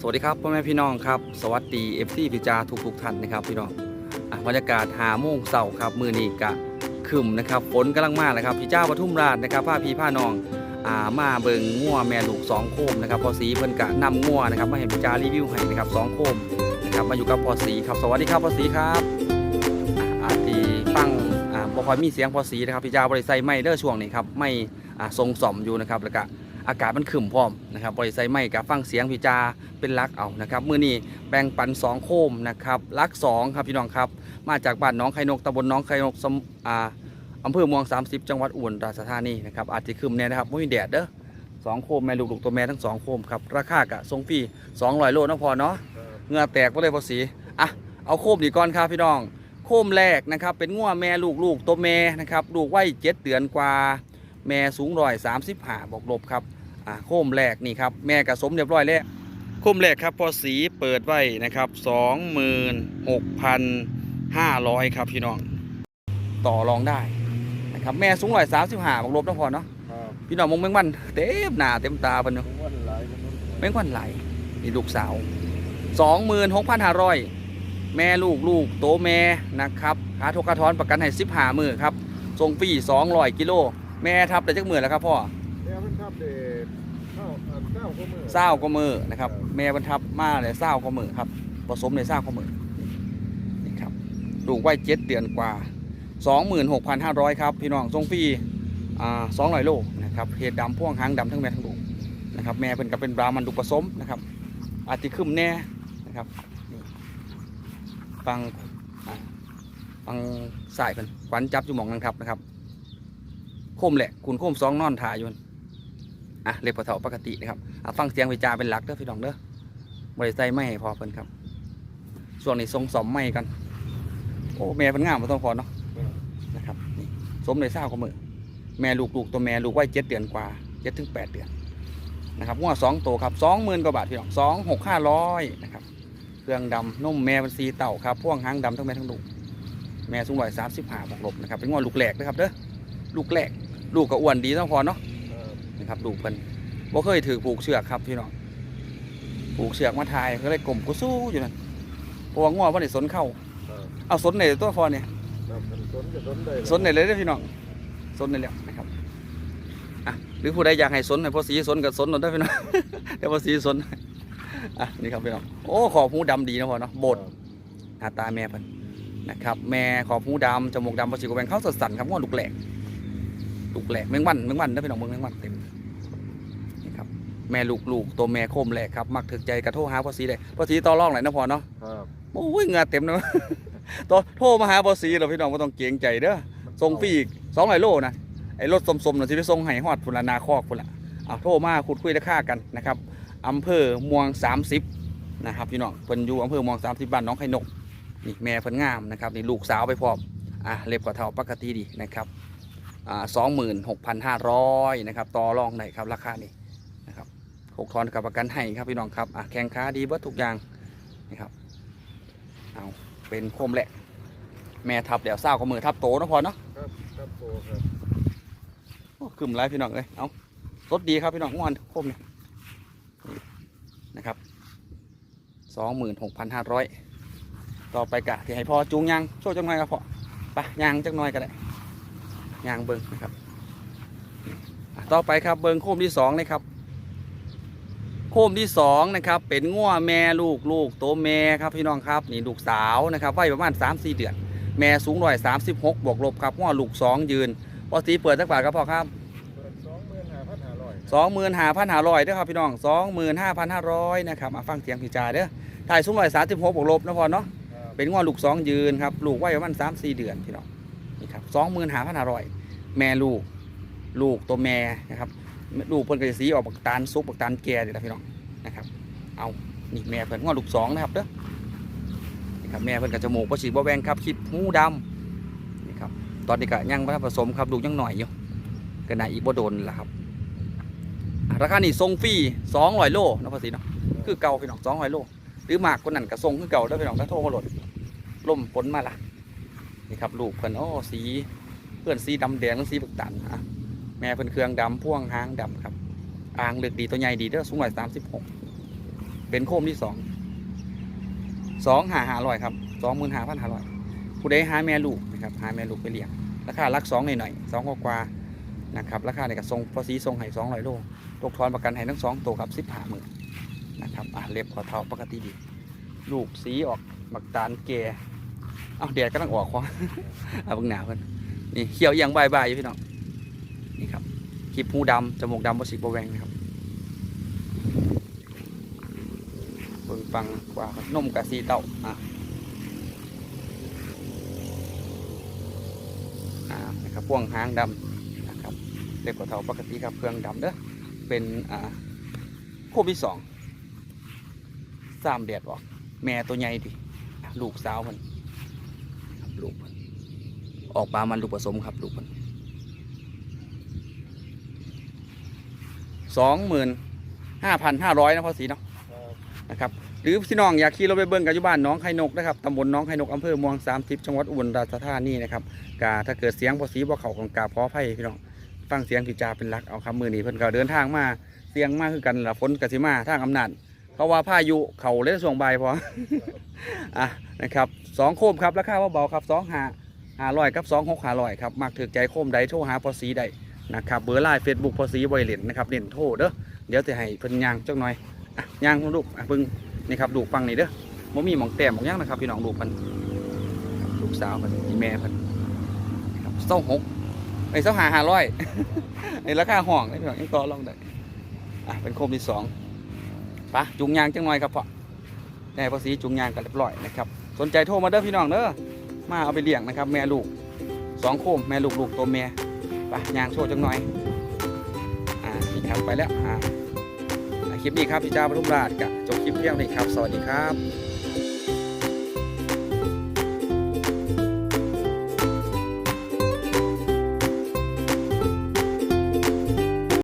สวัสดีครับพ่อแม่พี่น้องครับ สวัสดีเอฟซีพิจาทุกทุกท่านนะครับพี่น้องอะบรรยากาศหาโมงเสาร์ครับมือนี้กะคึมนะครับฝนกำลังมาเลยครับพี่เจ้าปทุมราชนะครับผ้าพีผ้านองอ่ามาเบิงงัวแม่ลูกสองโคมนะครับพอสีเพิ่นกะนำงัวนะครับมาเห็นพิจารีวิวให้นะครับสองโคมนะครับมาอยู่กับพอสีครับสวัสดีครับพอสีครับอะอาจจะฟังอ่าบ่ค่อยมีเสียงพอสีนะครับพี่เจ้าบริใส่ไม่เด้อช่วงนี้ครับไม่อ่าทรงสมอยู่นะครับแล้วก็ อากาศมันขึ้นพร้อมนะครับบริใส่ไม่กับฟังเสียงพี่จาเป็นลักเอานะครับมือนี้แบ่งปันสองโคมนะครับลักสองครับพี่น้องครับ มาจากบ้านหน้องไข่นกตำบลหน้องไข่นกสมอ่าอำเภอเมือง 30 จังหวัดอุบลราชธานีนะครับอาจจะคืมเนี่ยนะครับไม่มีแดดเด้อสองโคมแม่ลูกลูกตัวแม่ทั้งสองโคมครับราคากะทรงฟรี200 โลนะพอเนาะเหงื่อแตกก็เลยพอสีอะเอาโคมดีก่อนครับพี่น้องโคมแรกนะครับเป็นงัวแม่ลูกลูกตัวแม่นะครับลูกไว้เจ็ดเดือนกว่า แม่สูงร้อยสามสิบห้าบอกลบครับอ่าโคมแรกนี่ครับแม่กระสมเรียบร้อยแล้วคุ้มแรกครับพอสีเปิดไว้นะครับ26,500ครับพี่น้องต่อรองได้นะครับแม่สูงร้อยสามสิบห้าบวกลบนะพอเนาะครับพี่น้องมงแมงวันเต็มหน้าเต็มตาเพิ่นเนาะผมว่าหลายคนนู้นแมงวันไหลนี่ลูกสาว26,500แม่ลูกลูกโตแม่นะครับขาทกกระท้อนประกันให้15มือครับส่งฟรี200กิโล แม่ทับได้จักมือแล้วครับพ่อแม่เพิ่นทับเด็ดเข้าอันเก้าก็มือเศร้าก็มือนะครับ แม่บรรทับมาเลยเศร้าก็มือครับผสมในเศร้าก็มือนี่ครับลูกไว้เจ็ดเดือนกว่า 26,500ครับพี่น้องทรงฟรีอ่า200โลนะครับเห็ดดำพ่วงหางดำทั้งแม่ทั้งลูกนะครับแม่เป็นกับเป็นบรามันดุผสมนะครับ อาจจะขึ้นแน่นะครับนี่ฟังอ่าฟังสายเป็นขวัญจับอยู่หมองนังทับนะครับ โคมแหละคุณโคมสองนอนถ่ายอยู่อะเรียกพอเถาปกตินะครับอะฟังเสียงวิจาเป็นหลักเด้อพี่น้องเด้อบริใส่ไม่ให้พอเพิ่นครับส่วนนี้ทรงสมไม่กัน โอ้แม่เป็นงามมาต้องพอเนาะนะครับนี่สมในเศร้าก็มือแม่ลูกลูกตัวแม่ลูกไว้เจ็ดเดือนกว่าเจ็ดถึงแปดเดือนนะครับงวดสองตัวครับสองหมื่นกว่าบาทพี่น้องสองหกห้าร้อยนะครับเครื่องดำนุ่มแม่เป็นสีเต่าครับพ่วงหางดำทั้งแม่ทั้งลูกแม่สูงร้อยสามสิบห้าบวกลบนะครับเป็นงวดลูกแหลกนะครับเด้อลูกแหลก ลูกก็อ้วนดีต้องพอเนาะครับนะครับดูเพิ่นบ่เคยถือผูกเชือกครับพี่น้องผูกเชือกมาทายก็เลยกลมกุสู้อยู่นั่นเพราะว่างัวบ่ได้สนเข้าครับเอาสนในตัวพอเนี่ยครับมันสนจะสนได้สนในเลยเด้อพี่น้องสนในแล้วนะครับอะหรือผู้ใดอยากให้สนให้พ่อสีสนก็สนหน่อยได้อพี่น้องเดี๋ยวพ่อสีสนอะนี่ครับพี่น้องโอ้ขอบหูดำดีนะพ่อเนาะโบดหน้าตาแม่เพิ่นนะครับแม่ขอบหูดำจมูกดำพ่อสีก็แบ่งเข้าสดสันครับงัวลูกแหลก ลูกแหลกแมงวันแมงวันเด้อพี่น้องเบิ่งแมงวันเต็มนี่ครับแม่ลูกลูกตัวแม่โคมแหลกครับมักถึกใจกระโทรหาพ่อสีเลยพ่อสีต่อรองไหนอยนะพอเนาะครับโอ้ยเหงาเต็มเลยต่อโทรมาหาพ่อสีเราพี่น้องก็ต้องเกรงใจเด้อส่งฟรีอีกสองร้อยโลนะไอ้รถสมๆน่ะสิไปส่งให้ฮอดพุ่นละนาคอกพุ่นละเอาโทรมาคุดคุยราคากันนะครับอำเภอเมือง30นะครับพี่น้องเพิ่นอยู่อำเภอเมือง30บ้านน้องไข่นกนี่แม่เพิ่นงามนะครับนี่ลูกสาวไปพร้อมอะเล็บกว่าเท่าปกติดีนะครับอ่า สองหมื่นหกพันห้าร้อยนะครับต่อรองได้ครับราคานี้หกทอนกับประกันให้ครับพี่น้องครับอะแข่งค้าดีเบิดทุกอย่างนี่ครับเอาเป็นโคมแหละ แม่ทับเดี๋ยวเศร้ากับมือทับโตนะพอเนาะครับครับโตครับโอ้ขึ้นไรพี่น้องเลยเอารถดีครับพี่น้องงอนโคมเนี่ยนี่นะครับสองหมื่นหกพันห้าร้อยต่อไปกะที่ให้พอจูงยางโชว์จังหน่อยครับพอไปยางจังหน่อยก็ได้ ยางเบิ้งนะครับอะต่อไปครับเบิ้งโคมที่สองเลยครับ โคมที่สองนะครับ เป็นง่วแม่ลูกลูกโตแม่ครับพี่น้องครับนี่ลูกสาวนะครับวัยประมาณ3 4เดือน แม่สูงร้อยสามสิบหกบวกลบครับง่วลูกสองยืนพอสีเปิดสักบาทครับพ่อครับเปิดสองหมื่นห้าพันห้าร้อยสองหมื่นห้าพันห้าร้อยเด้อครับพี่น้องสองหมื่นห้าพันห้าร้อยนะครับมาฟังเสียงพี่จ่าเด้อถ่ายสูงร้อยสามสิบหกบวกลบนะพ่อเนาะครับเป็นง่วลูกสองยืนครับ ลูกวัยประมาณสามสี่เดือนพี่น้องนี่ครับสองหมื่นห้าพันห้าร้อย แม่ลูก ลูกตัวแม่นะครับ ลูกเพิ่นก็จะสีออกบักตาลซุปบักตาลแก่เดี๋ยวพี่น้องนะครับ เอานี่แม่เพิ่นง่วลูกสองนะครับเด้อนี่ครับแม่เพิ่นกับจมูกบ่ฉีดบ่แวงครับคลิปหูดำนี่ครับตอนนี้ก็ยังบ่ทันผสมครับลูกยังหน่อยอยู่ก็น่าอีกบ่โดนละครับราคานี่ส่งฟรี200โลนะภาษีเนาะคือเก่าพี่น้อง200โล หรือมากกว่านั้นก็ส่งคือเก่าแล้วพี่น้องถ้าโทรมาหลดล่มฝนมาละนี่ครับลูกเพิ่นโอ้สี เพื่อนสีดำแดงแล้วสีบักตันอะแม่เพิ่อนเครื่องดำพ่วงหางดำครับอ่างเลือกดีตัวใหญ่ดีเด้อสูงร้อยสามสิบหกเป็นโคมที่สองสองหาหาร้อยครับสองหมื่นหาพันหาร้อยผู้ใดหาแม่ลูกนะครับหาแม่ลูกไปเลี้ยงราคาลักสองหน่อยๆสองกว่าๆนะครับราคาในกระทรงภาษีทรงให้สองร้อยโลตกทอนประกันให้ทั้งสองตัวครับสิบห้าหมื่นนะครับอะเล็บขอเท้าปกติดี ลูกสีออกบักตาลแก่เอาแดดก็ต้องออกควะเอาบังหนาเพิ่น นี่เขียวเอียงบายบอยู่พี่น้องนี่ครับคลิปหูดำจมูกดำบสิบแวงนะครับเบิ่งฟังกว่าครับนมกับสีเต้าอะอ่านะครับพ่วงหางดำนะครับเล็บกว่าเท่าปกติครับเครื่องดำเด้อเป็นอ่าโคมที่สองสามแดดออก แม่ตัวใหญ่ดิลูกสาวมันลูกมัน ออกปลามันลูกผสมครับลูกมันสองหมื่นห้าพันห้าร้อยนะพ่อสีเนาะนะครับ หรือพี่น้องอยากขี่รถไปเบิ้งกับยู่บ้านน้องไข่นกนะครับตำบลน้องไข่นกอำเภอเมืองสามสิบจังหวัดอุบลราชธานีนะครับกาถ้าเกิดเสียงพ่อสีบ่เขาของกาบขออภัยพี่น้องฟังเสียงพี่จาเป็นหลักเอาครับมือนี้เพิ่นก็เดินทางมาเสียงมากคือกันละฝนกสิมาทางอำนาจเขาว่าพายุเขาเล่นส่วงใบพออะนะครับสองโคมครับราคาเบาๆครับสองหา หาร้อยกับสองหกหาร้อยครับมักถือใจโคมใดโทรหาพอสีใดนะครับเบอร์ไลน์เฟซบุ๊กพอสีบริเลนนะครับเน้นโทรเด้อเดี๋ยวจะให้เพิ่นย่างจักหน่อยอะย่างลูกอะเพิ่งนี่ครับลูฟังนี่เด้อบ่มีหมองแต้มหมองย่างนะครับพี่น้องลูกมันลูกสาวพิ่นอีแม่พิ่นครับเศร้าหกไอ้เศร้าหาหาร้อยในราคาห้องได้พี่น้องยังต่อรองได้อะเป็นโคมที่สองปะจุงยางจังหน่อยครับพ่อได้ภาษีจุงยางกันเรียบร้อยนะครับ สนใจโทรมาเด้อพี่น้องเด้อ มาเอาไปเลี้ยงนะครับ แม่ลูกสองโคมแม่ลูกลูกตัวแม่ไปยางโชว์จังหน่อยอ่านี่ครับไปแล้วอ่าคลิปนี้ครับพี่เจ้าปทุมราชกับจบคลิปเพียงนี้ครับ สวัสดีครับ